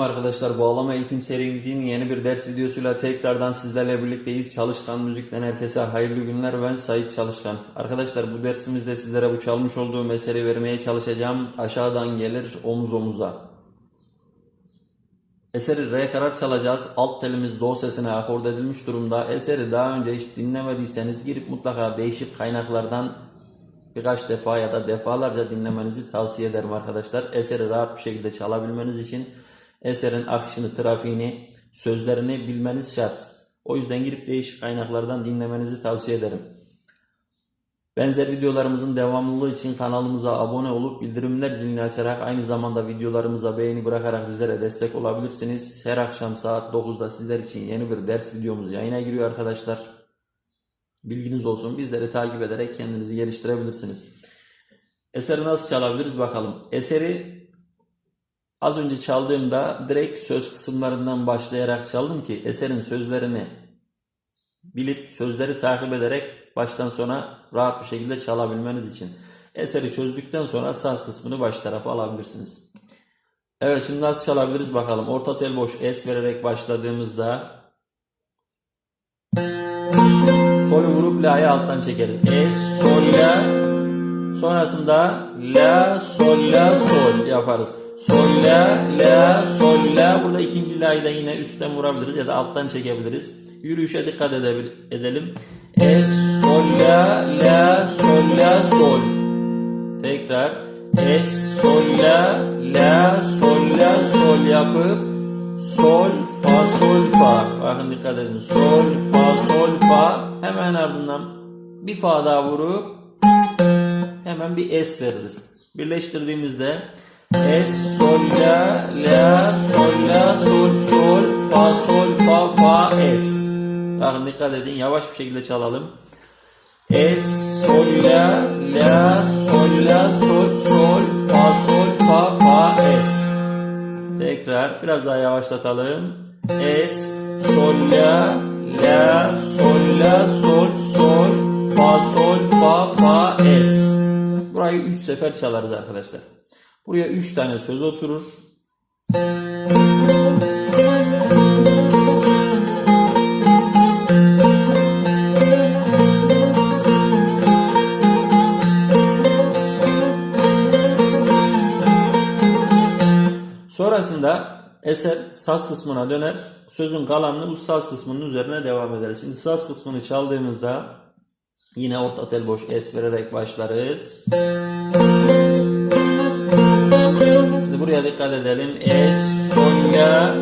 Selamünaleyküm arkadaşlar. Bağlama eğitim serimizin yeni bir ders videosuyla tekrardan sizlerle birlikteyiz. Çalışkan Müzik'ten herkese hayırlı günler. Ben Sait Çalışkan. Arkadaşlar bu dersimizde sizlere bu çalmış olduğum eseri vermeye çalışacağım. Aşağıdan gelir omuz omuza. Eseri re kadar çalacağız. Alt telimiz do sesine akord edilmiş durumda. Eseri daha önce hiç dinlemediyseniz girip mutlaka değişik kaynaklardan birkaç defa ya da defalarca dinlemenizi tavsiye ederim arkadaşlar. Eseri rahat bir şekilde çalabilmeniz için eserin akışını, trafiğini, sözlerini bilmeniz şart. O yüzden girip değişik kaynaklardan dinlemenizi tavsiye ederim. Benzer videolarımızın devamlılığı için kanalımıza abone olup bildirimler zilini açarak aynı zamanda videolarımıza beğeni bırakarak bizlere destek olabilirsiniz. Her akşam saat 9'da sizler için yeni bir ders videomuz yayına giriyor arkadaşlar. Bilginiz olsun. Bizleri takip ederek kendinizi geliştirebilirsiniz. Eseri nasıl çalabiliriz bakalım. Eseri az önce çaldığımda direkt söz kısımlarından başlayarak çaldım ki eserin sözlerini bilip sözleri takip ederek baştan sona rahat bir şekilde çalabilmeniz için. Eseri çözdükten sonra saz kısmını baş tarafa alabilirsiniz. Evet şimdi nasıl çalabiliriz bakalım. Orta tel boş es vererek başladığımızda Sol'ü vurup la'yı alttan çekeriz. Es, sol, la. Sonrasında la, sol, la, sol yaparız. Sol, la, la, sol, la. Burada ikinci la'yı da yine üstten vurabiliriz ya da alttan çekebiliriz. Yürüyüşe dikkat edelim. Es, sol, la, la, sol, la, sol. Tekrar. Es, sol, la, la, sol, la, sol yapıp sol, fa, sol, fa. Bakın dikkat edin. Sol, fa, sol, fa. Hemen ardından bir fa daha vurup hemen bir es veririz. Birleştirdiğimizde es, sol, la, la, sol, la, sol, sol, fa, sol, fa, fa, es. Bakın dikkat edin. Yavaş bir şekilde çalalım. Es, sol, la, la, sol, la, sol, sol, fa, sol, fa, fa, es. Tekrar biraz daha yavaşlatalım. Es, sol, la, la, sol, la, sol, sol, fa, sol, fa, fa, es. Burayı 3 sefer çalarız arkadaşlar. Buraya 3 tane söz oturur. Sonrasında eser saz kısmına döner. Sözün kalanını bu saz kısmının üzerine devam ederiz. Şimdi saz kısmını çaldığımızda yine orta tel boş es vererek başlarız. Buraya dikkat edelim. Es, sol, la,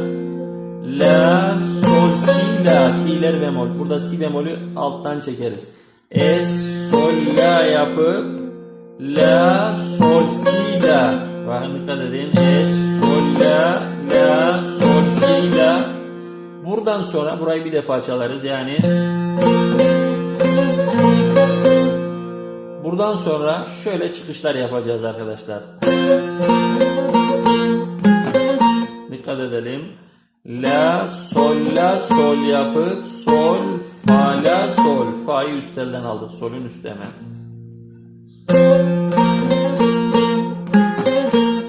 la, sol, si, la. Si'ler bemol. Burada si bemolü alttan çekeriz. Es, sol, la yapıp la, sol, si, la. Bakın dikkat edin. Es, sol, la, la, sol, si, la. Buradan sonra burayı bir defa çalarız. Yani buradan sonra şöyle çıkışlar yapacağız arkadaşlar. Dikkat edelim. La, sol, la, sol yapıp sol, fa, la, sol. Fa'yı üst elden aldık. Solün üstü hemen.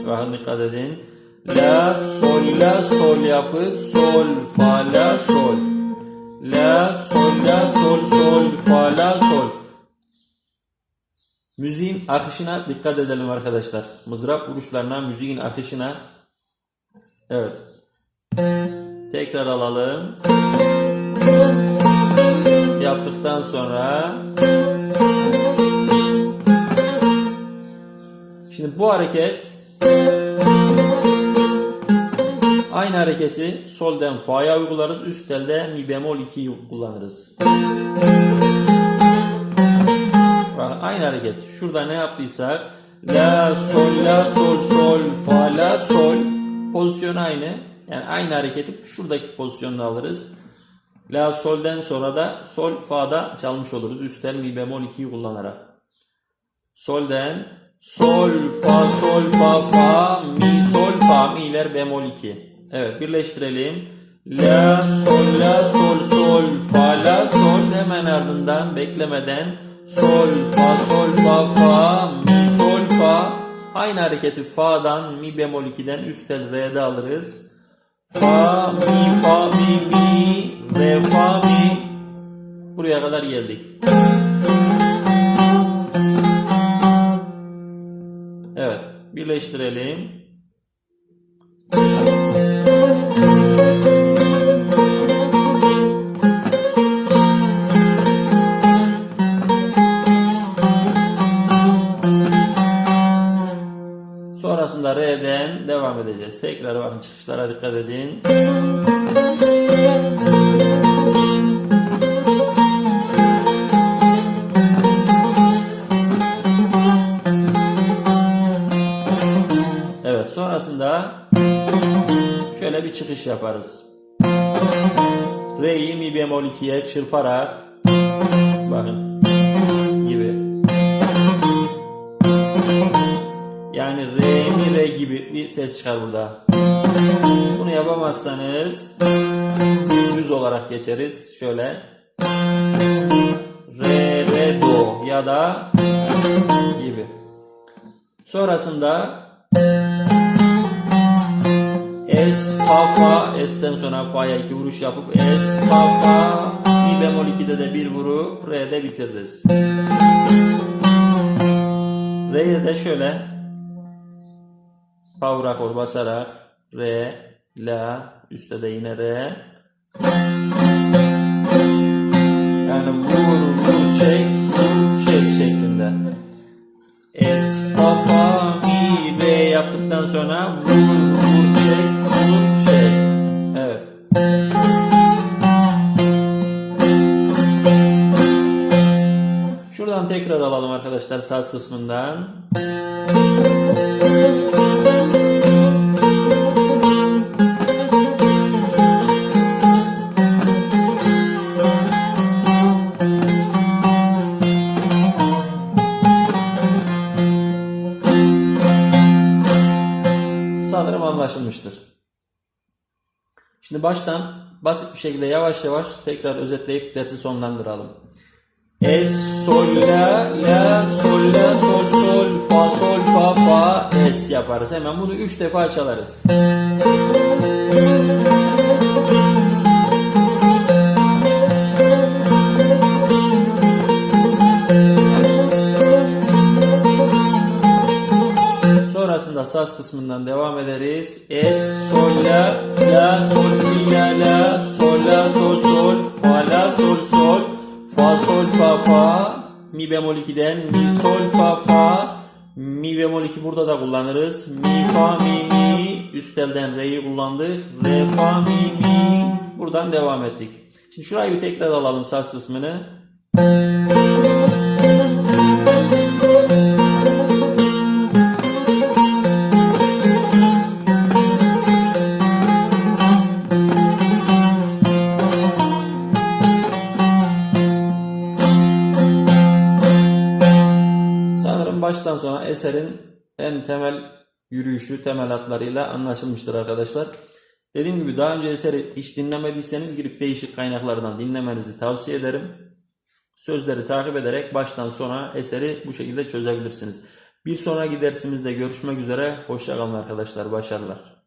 Bakın dikkat edin. La, sol, la, sol yapıp sol, fa, la, sol. La, sol, la, sol, sol, fa, la, sol. Müziğin akışına dikkat edelim arkadaşlar. Mızrap vuruşlarına, müziğin akışına. Evet. Tekrar alalım. Yaptıktan sonra Şimdi bu hareket aynı hareketi solden fa'ya uygularız. Üst elde mi bemol 2'yi kullanırız. Aynı hareket. Şurada ne yaptıysak la sol la sol sol fa la sol pozisyon aynı. Yani aynı hareketi şuradaki pozisyonda alırız. La solden sonra da sol fa'da çalmış oluruz. Üstel mi bemol 2'yi kullanarak. Solden sol fa sol fa fa mi sol fa mi'ler bemol 2. Evet birleştirelim. La sol la sol sol fa la sol hemen ardından beklemeden sol fa sol fa fa mi sol fa aynı hareketi fa'dan mi bemol 2'den üst tel re'de alırız. Fa, mi, fa, mi, mi, re, fa, mi. Buraya kadar geldik. Evet, birleştirelim. Sonrasında R'den devam edeceğiz. Tekrar bakın çıkışlara dikkat edin. Evet sonrasında şöyle bir çıkış yaparız. Re'yi mi bemol 2'ye çırparak bakın Yani re mi re gibi bir ses çıkar burada. Bunu yapamazsanız düz olarak geçeriz. Şöyle re re do ya da gibi. Sonrasında es fa fa es'ten sonra fa'ya iki vuruş yapıp es fa fa mi bemol 2'de de bir vurup re'de bitiririz. Re'ye de şöyle Power akor basarak re, la, üstte de yine re. Yani vur, vur, çek, vur, çek şeklinde. Es, fa, fa, mi, re yaptıktan sonra vur, vur, çek, vur, çek. Evet. Şuradan tekrar alalım arkadaşlar saz kısmından. Şimdi baştan basit bir şekilde yavaş yavaş tekrar özetleyip dersi sonlandıralım. Es, sol, la, la, sol, la, sol, sol, fa, sol, fa, fa, es yaparız. Hemen bunu üç defa çalarız. Saz kısmından devam ederiz. Es, sol, la, la, sol, si, la, la, sol, la, sol, sol, fa, la, sol, sol, fa, sol, fa, fa, mi bemol 2'den mi, sol, fa, fa, mi bemol 2 burada da kullanırız. Mi, fa, mi, mi, üst telden re'yi kullandık. Re, fa, mi, mi, buradan devam ettik. Şimdi şurayı bir tekrar alalım saz kısmını. Eserin en temel yürüyüşü, temel hatlarıyla anlaşılmıştır arkadaşlar. Dediğim gibi daha önce eseri hiç dinlemediyseniz girip değişik kaynaklardan dinlemenizi tavsiye ederim. Sözleri takip ederek baştan sona eseri bu şekilde çözebilirsiniz. Bir sonraki dersimizde görüşmek üzere. Hoşçakalın arkadaşlar. Başarılar.